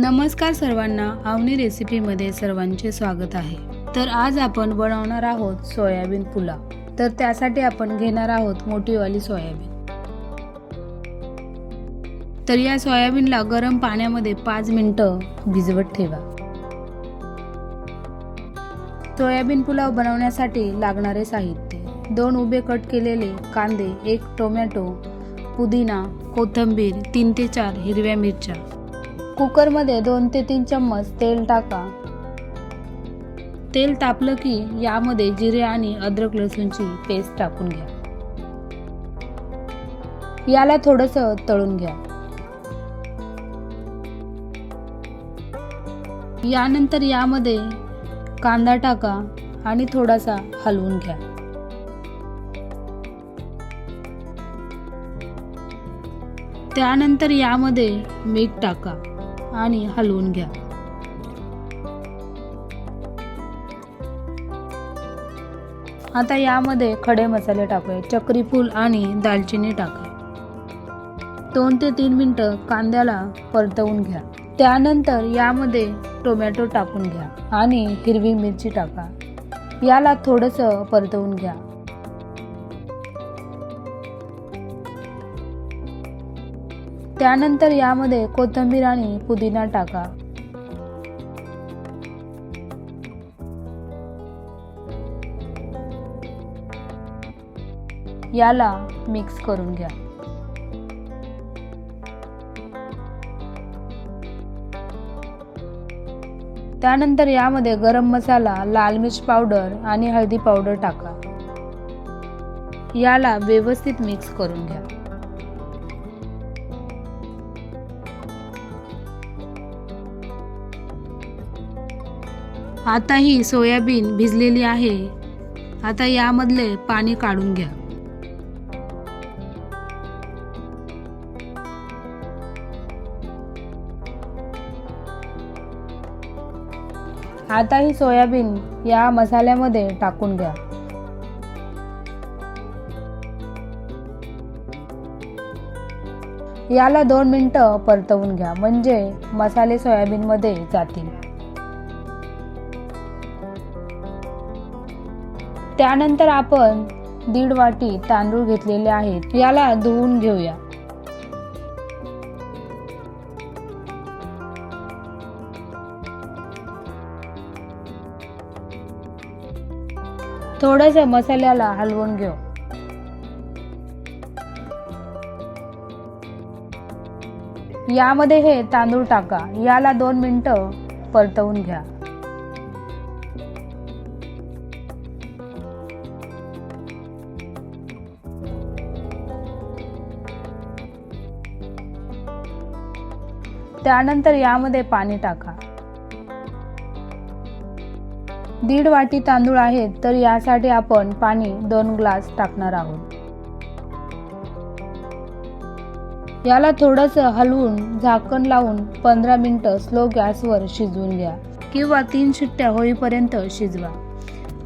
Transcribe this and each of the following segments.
नमस्कार सर्वांना आवनी रेसिपीमध्ये सर्वांचे स्वागत आहे. तर आज आपण बनवणार आहोत सोयाबीन पुलाव. तर त्यासाठी आपण घेणार आहोत मोठीवाली सोयाबीन. तर या सोयाबीनला गरम पाण्यामध्ये पाच मिनटं भिजवत ठेवा. सोयाबीन पुलाव बनवण्यासाठी लागणारे साहित्य. दोन उभे कट केलेले कांदे एक टोमॅटो पुदिना कोथिंबीर तीन ते चार हिरव्या मिरच्या. कुकरमध्ये दोन ते तीन चम्मच तेल टाका. तेल तापलं की यामध्ये जिरे आणि अद्रक लसूणची पेस्ट टाकून घ्या. याला थोडस तळून घ्या. यानंतर यामध्ये कांदा टाका आणि थोडासा हलवून घ्या. त्यानंतर यामध्ये मीठ टाका. आणि हलवून घ्या. आता यामध्ये खडे मसाले टाकूया. चक्री फूल आणि दालचिनी टाका. दोन ते तीन मिनटं कांद्याला परतवून घ्या. त्यानंतर यामध्ये टोमॅटो टाकून घ्या आणि हिरवी मिरची टाका. याला थोडंसं परतवून घ्या. त्यानंतर यामध्ये कोथिंबीर आणि पुदिना टाका. याला मिक्स करून घ्या. त्यानंतर यामध्ये गरम मसाला लाल मिर्च पावडर आणि हळदी पावडर टाका. याला व्यवस्थित मिक्स करून घ्या. आता ही सोयाबीन भिजलेली आहे. आता यामधले पाणी काढून घ्या. आता ही सोयाबीन या मसाल्यामध्ये टाकून घ्या. याला दोन मिनटं परतवून घ्या म्हणजे मसाले सोयाबीनमध्ये जातील. त्यानंतर आपण दीड वाटी तांदूळ घेतलेले आहेत. याला धुवून घेऊया. थोडस मसाल्याला हलवून घेऊ. यामध्ये हे तांदूळ टाका. याला दोन मिनटं परतवून घ्या. त्यानंतर यामध्ये पाणी टाका. दीड वाटी तांदूळ आहेत तर यासाठी आपण पाणी दोन ग्लास टाकणार आहोत. याला थोडस हलवून झाकण लावून पंधरा मिनिटं स्लो गॅसवर शिजवून घ्या किंवा तीन शिट्ट्या होईपर्यंत शिजवा.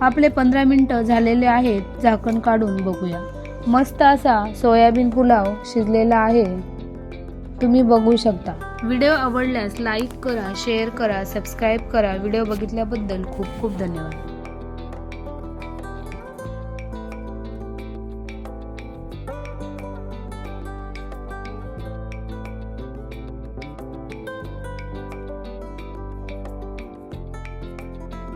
आपले पंधरा मिनिटं झालेले आहेत झाकण काढून बघूया. मस्त असा सोयाबीन पुलाव शिजलेला आहे. तुम्ही बघू शकता. व्हिडिओ आवडल्यास लाईक करा शेअर करा सबस्क्राईब करा. व्हिडिओ बघितल्याबद्दल खूप खूप धन्यवाद.